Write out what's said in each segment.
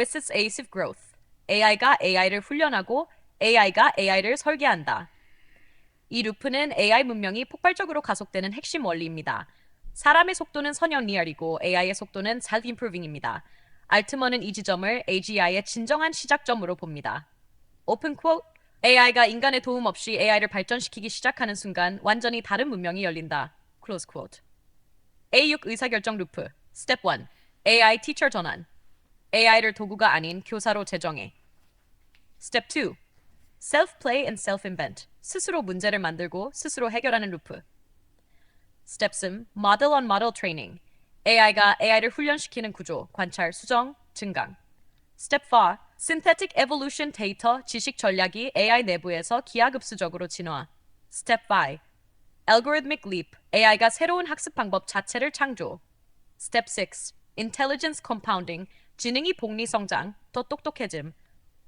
its ASIF growth. AI가 AI를 훈련하고 AI가 AI를 설계한다. 이 루프는 AI 문명이 폭발적으로 가속되는 핵심 원리입니다. 사람의 속도는 선형 리얼이고 AI의 속도는 self-improving입니다. 알트먼은 이 지점을 AGI의 진정한 시작점으로 봅니다. 오픈 쿼트 AI가 인간의 도움 없이 AI를 발전시키기 시작하는 순간 완전히 다른 문명이 열린다. 클로즈 쿼트 A6 의사결정 루프 스텝 1 AI 티처 전환 AI를 도구가 아닌 교사로 제정해 스텝 2 Self play and self invent 스스로 문제를 만들고 스스로 해결하는 루프 스텝 3 Model on model training AI가 AI를 훈련시키는 구조, 관찰, 수정, 증강 스텝 4 Synthetic evolution 데이터 지식 전략이 AI 내부에서 기하급수적으로 진화 스텝 5 Algorithmic leap AI가 새로운 학습 방법 자체를 창조 스텝 6 Intelligence compounding 지능이 복리 성장, 더 똑똑해짐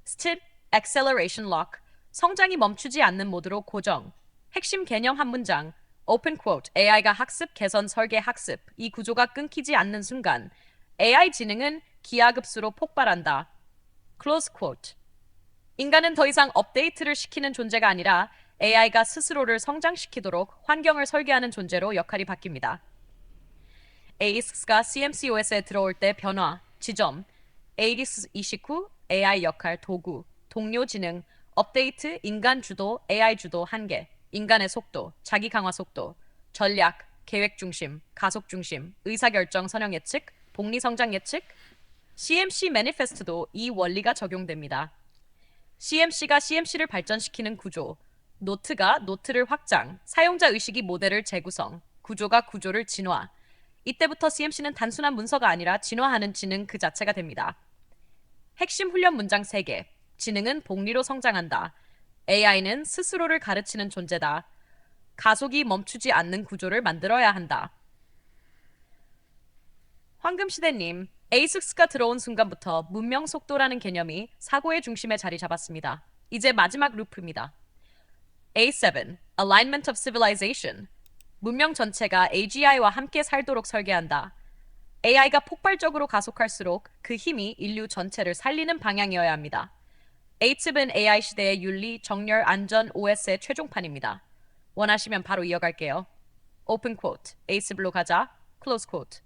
스텝 Acceleration lock 성장이 멈추지 않는 모드로 고정 핵심 개념 한 문장 Open quote AI가 학습, 개선, 설계, 학습 이 구조가 끊기지 않는 순간 AI 지능은 기하급수로 폭발한다. Close quote 인간은 더 이상 업데이트를 시키는 존재가 아니라 AI가 스스로를 성장시키도록 환경을 설계하는 존재로 역할이 바뀝니다. AIS가 CMCOS에 들어올 때 변화, 지점, AIS 29, AI 역할, 도구, 동료 지능, 업데이트, 인간 주도, AI 주도 한계, 인간의 속도, 자기 강화 속도, 전략, 계획 중심, 가속 중심, 의사결정 선형 예측, 복리 성장 예측, CMC 매니페스트도 이 원리가 적용됩니다. CMC가 CMC를 발전시키는 구조, 노트가 노트를 확장, 사용자 의식이 모델을 재구성, 구조가 구조를 진화. 이때부터 CMC는 단순한 문서가 아니라 진화하는 지능 그 자체가 됩니다. 핵심 훈련 문장 3개. 지능은 복리로 성장한다. AI는 스스로를 가르치는 존재다. 가속이 멈추지 않는 구조를 만들어야 한다. 황금시대님, 에이스가 들어온 순간부터 문명 속도라는 개념이 사고의 중심에 자리 잡았습니다. 이제 마지막 루프입니다. A7, Alignment of Civilization. 문명 전체가 AGI와 함께 살도록 설계한다. AI가 폭발적으로 가속할수록 그 힘이 인류 전체를 살리는 방향이어야 합니다. A집은 AI 시대의 윤리, 정렬, 안전, OS의 최종판입니다. 원하시면 바로 이어갈게요. Open quote, A집으로 가자. Close quote.